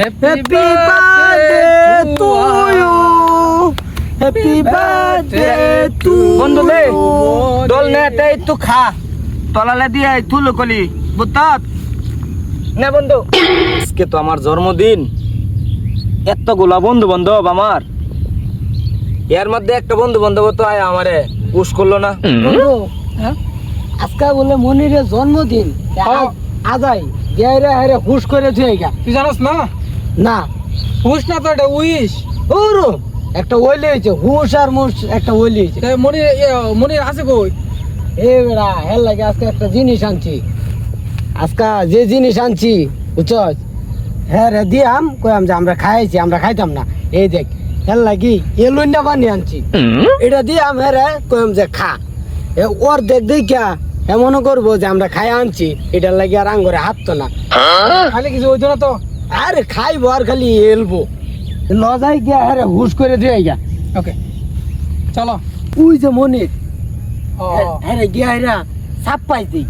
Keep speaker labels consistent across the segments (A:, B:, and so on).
A: Happy birthday to you. Happy birthday to
B: বন্ধু দে
A: you.
B: দোল নে তে একটু খা তলালে দিয়ে তুলো কলি বুঝতাত নে বন্ধু আজকে তো আমার জন্মদিন এতগুলা বন্ধু বান্ধব আমার এর মধ্যে একটা বন্ধু বান্ধব তো আয় আমারে পুশ করল না
A: বন্ধু, আজকে বলে মনিরের জন্মদিন। আজাই গেরে হেরে হুশ করে গা
C: তুই জানোস না
A: না
C: হুস না তো এটা উইস
A: ওরো একটা ওইলি হয়েছে হুশ আর মুশ একটা ওইলি হয়েছে।
C: মনির মনির আছে কই?
A: এ বেড়া হেল লাগে আজকে একটা জিনিস আনছি। আজকে যে জিনিস আনছি বুঝছস? হ্যাঁ রে দিয়াম কয়াম যে আমরা খাইছি আমরা খাইতাম না। এই দেখ হেল লাগি এলুন্ডা বানিয়ে আনছি। এটা দিয়াম হ্যাঁ রে কয়াম যে খা। এ ওর দেখ দেখিয়া এমন করব যে আমরা খাই আনছি এটার লাগি আর আঙ্গরে হাত তো না।
C: খালি কিছু হইতো না তো?
A: আরে খাইবো আর খালি এলবো। লজাই গিয়া হ্যাঁ রে হুশ করে দিয়ে গা
C: ওকে চলো।
A: উই যে মনির। হ্যাঁ গিয়া হেরা সাপ পাইছি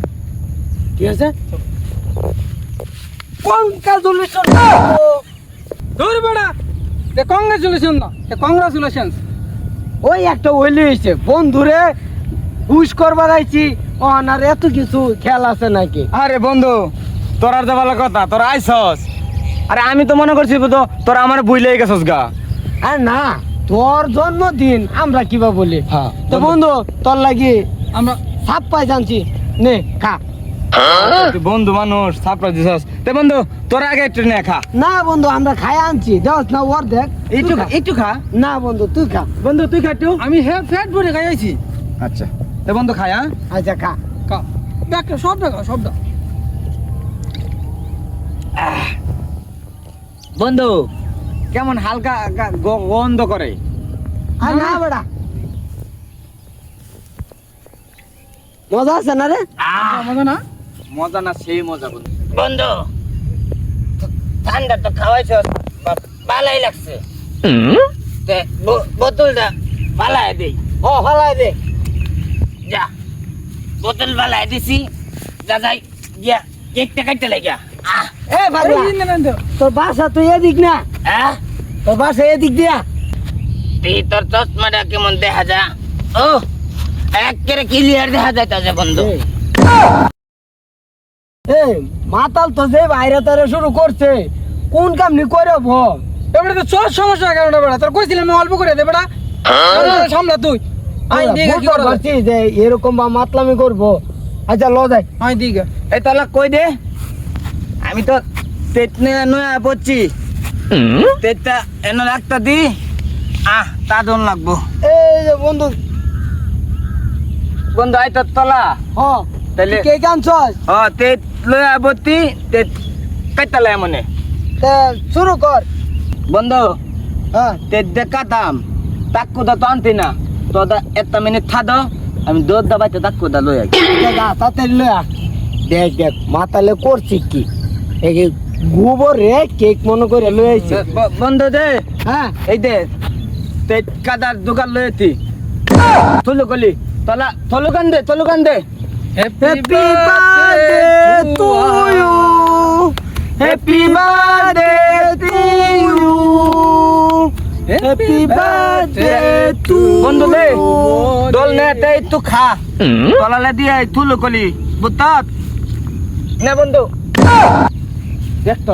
A: ঠিক আছে? কঙ্কাজুলেশন
C: ধুর বেড়া। এ কংগ্রেচুলেশন না এ কংগ্রাচুলেশন
A: ওই একটা ওইলি হয়েছে বন্ধুরে হুশ করবার আইছি অনার এত কিছু খেয়াল আছে নাকি?
B: আরে বন্ধু তোর আর যাবার কথা তোর আইসস। আরে আমি তো মনে করছি তো তোর আমার বুঝলেই গেছস গা।
A: আর না তোর জন্মদিন আমরা কিবা বলি।
B: হ্যাঁ
A: তো বন্ধু। তোর লাগি
C: আমরা
A: সাপ পাই জানছি। নে খা।
B: বন্ধু মানুষ সারপ্রাইজ দিছস। তে বন্ধু তোর আগে একটু নে খা।
A: না বন্ধু আমরা খাই আনছি। দেখ না ওর দেখ।
B: একটু
A: খা।
B: একটু খা।
A: না বন্ধু তুই খা।
B: বন্ধু তুই খা একটু।
C: আমি হে ফ্যাট ভরে খাইছি
B: আচ্ছা। তে বন্ধু খাই হ্যাঁ?
A: আচ্ছা খা।
C: কা ব্যাগটা সবটা খা সবটা।
B: বন্ধু কেমন হালকা গন্ধ করে?
A: আর না বেড়া। মজা আছে না রে?
C: মজা না?
B: মজা না সেই মজা বন্ধু। বন্ধু ঠান্ডা তো খাওয়াইছ ভালাই লাগছে। তে ব- বোতলটা ভালাই দেই
A: ও ফালাই দে।
B: যা বোতল ভালাই দিছি। যা যাই গিয়া কেকটা কাটতে লাগিয়া। আহ।
A: এ তোর বাসা তুই এদিক না।
B: আহ
A: তোর বাসা এদিক দিয়া।
B: তুই তোর চশমাটা কেমন দেখা যা। ও একেবারে ক্লিয়ার দেখা যাইতাছে বন্ধু।
A: এ মাতাল তো যে বাইরে তারে শুরু করছে কোন কামনি করে ভ
C: এবারে তো চোর সমস্যা কারণে বেড়া? তোর কইছিলাম আমি অল্প করে দে বেড়া। সামলা তুই। কি করব
A: যে এরকম বা মাতলামি করব। আচ্ছা ল যাই
C: দিগা
B: এই তালা কই দে? আমি তো নয়া পড়ছি। তেতটা এনে একটা দি। আহ তা দন লাগবো।
A: এই যে বন্ধু।
B: বন্ধু আই তোর তলা।
A: হ
B: তাহলে
A: কে
B: তেত লয়া তেত কাইতালে মনে।
A: শুরু কর।
B: বন্ধু
A: হ্যাঁ
B: তেত দেখাতাম তাক্কু দা তো আনতি না। তো দা একটা মিনিট থাদ আমি দৌড় দাবাইতে তাক্কু দা আগে
A: তাতে লয়া। দেখ দেখ মাতালে করছি কি? গোবর রে কেক মনে করে লয়েছে
B: ব- বন্ধু দে
A: হ্যাঁ।
B: এই দে তেত কাদার দোকান লয়েছি থলু কলি তলা থলু কান দে থলু কান দে।
A: Happy birthday to you happy birthday to you happy birthday to
B: বন্ধু দে দোল নে তে একটু খা তলালে দিয়ে থুলু কলি বুঝতাত নে বন্ধু। দেখত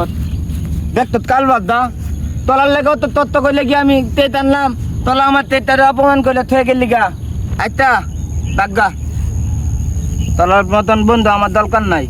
B: দেখত কাল বাদ দা তলার লেগে তো তত্ত্ব করলে গিয়ে আমি তেত আনলাম? তলা আমার তেতারে অপমান করলে থয়ে গেলি গা। আচ্ছা বাগ্গা। তলার মতন বন্ধু আমার দরকার নাই।